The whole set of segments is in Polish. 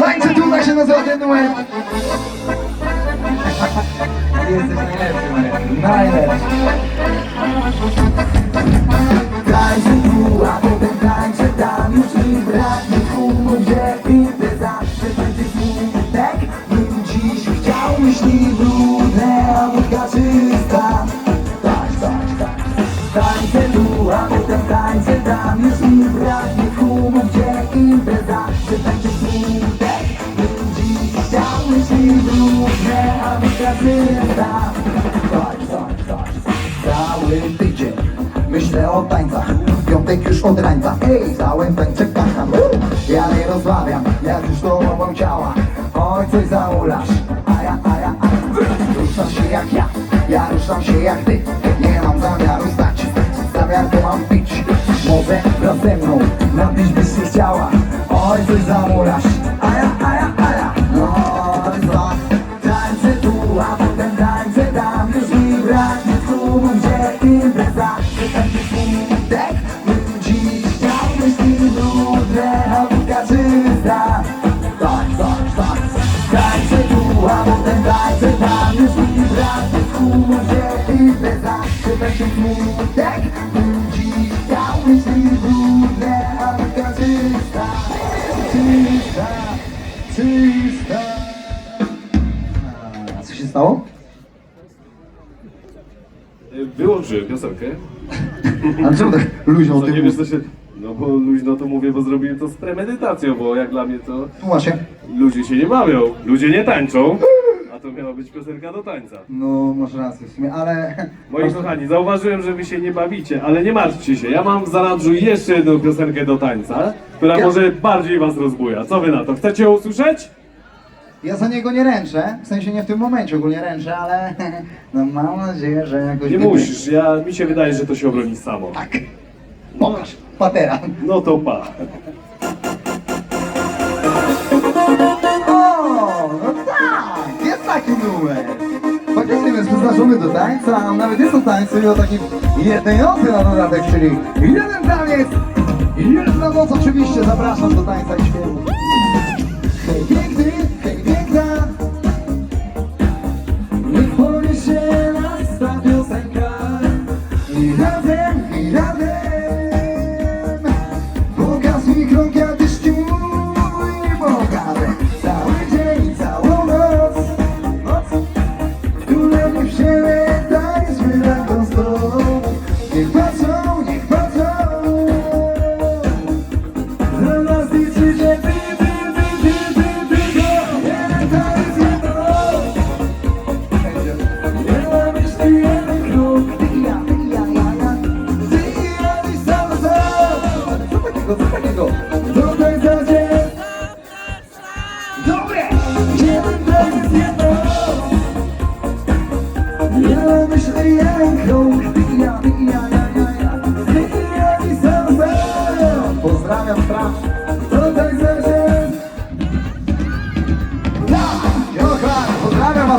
Tańczy tutaj się nazywa ten numer. Tańczy tu, a potem tańczę tam Już mi braknie tłumu, gdzie impreza Że będzie smutek Bym dziś chciał myśli brudne A wódka czysta. Tak, tak, tak Tańczę tu, a potem tańczę tam Już A wódka czysta Tak, tak, Cały tydzień Myślę o tańcach, piątek już od rańca. Ej, całym tańczę kacham Ja nie rozmawiam, jak już to ciała. Oj, coś zaulasz, a ja, a ja, a ja Ruszasz się jak ja, ja ruszam się jak ty. Nie mam zamiaru stać, zamiar to mam pić. Może wraz ze mną, napić byś się chciała. Oj, coś zamulasz, smutek, brudne A wódka czysta Czysta, czysta a co się stało? Wyłączyłem piosenkę. A czemu tak luźno o tym nie wiesz co mówisz? się... No bo luźno to mówię, bo zrobiłem to z premedytacją, bo jak dla mnie to Tłumacz się. ludzie się nie bawią, ludzie nie tańczą, to miała być piosenka do tańca. No, masz rację w sumie, ale... Moi kochani, zauważyłem, że wy się nie bawicie, ale nie martwcie się, ja mam w zanadrzu jeszcze jedną piosenkę do tańca, która Ja- może bardziej was rozbuja. Co wy na to? Chcecie ją usłyszeć? Ja za niego nie ręczę, w sensie nie w tym momencie ogólnie ręczę, ale... No mam nadzieję, że jakoś... Nie musisz, ja, mi się wydaje, że to się obroni samo. Tak. Pokaż. Patera. No to pa. Numer. Faktycznie jest przeznaczony do tańca, a nawet jest to tańcu o takim jednej na dodatek, czyli jeden taniec, jedna noc oczywiście, zapraszam do tańca i śpiewu. Hej niech powie się nas ta piosenka i razem,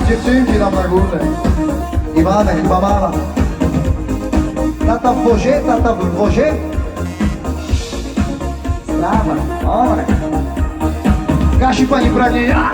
dziewczynki tam na górze. Iwanek, Babala. Tata w wozie, tata w wozie. Sprawa, dobra. Gasi pani pragnienia.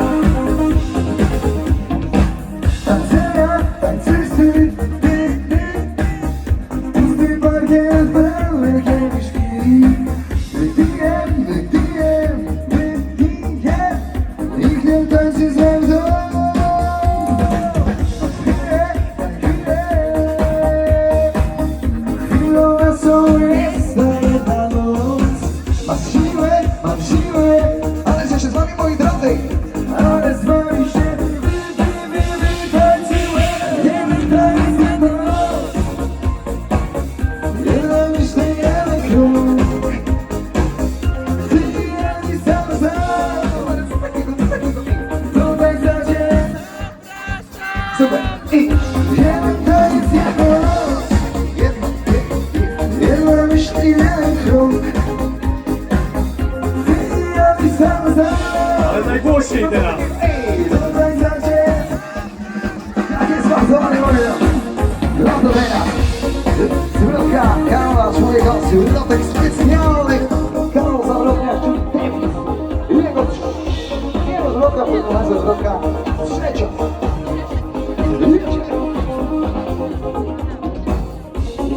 Teraz. Zwrotka, kawa, człowiek osób, lotek specjalny. Kanał zawrotnia, Chodź do środka. Trzecia.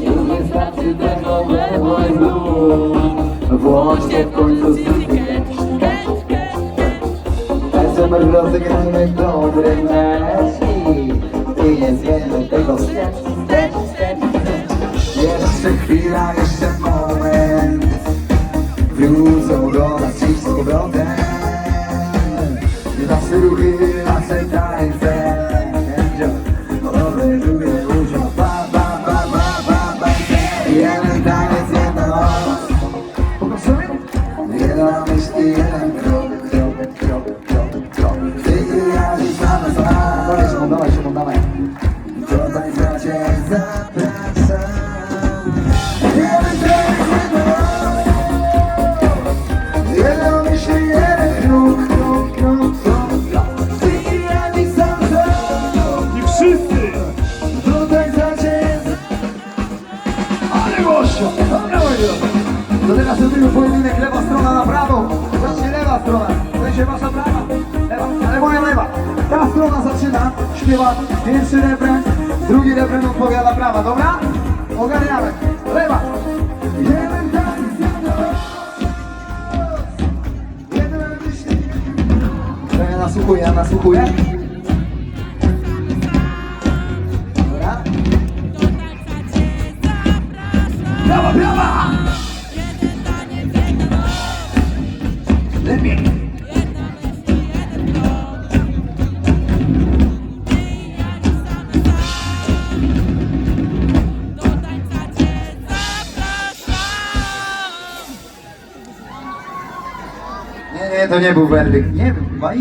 Już wystarczy tego memo i znów Włączcie w końcu SMR rozegramy dobry mecz i I nie zjemy tego. Step, step, step, Jeszcze chwila, jeszcze moment. Wrócą do nas dziś z powrotem. Nasze ruchy, nasze tańce. Lubię ludziom Ba, ba, ba, ba, ba, ba. Jeden taniec, jedna noc? Jedna Drodzy. To teraz robimy pojedynek lewa strona na prawą. Znaczy lewa strona. W sensie wasza prawa. Lewa, ale moja lewa. Ta strona zaczyna, śpiewa pierwszy refren, drugi refren odpowiada prawa, dobra? Ogarniamy. Lewa. Jeden. To ja nasłuchuję, ja nasłuchuję. To nie był werdykt. Nie był, chyba.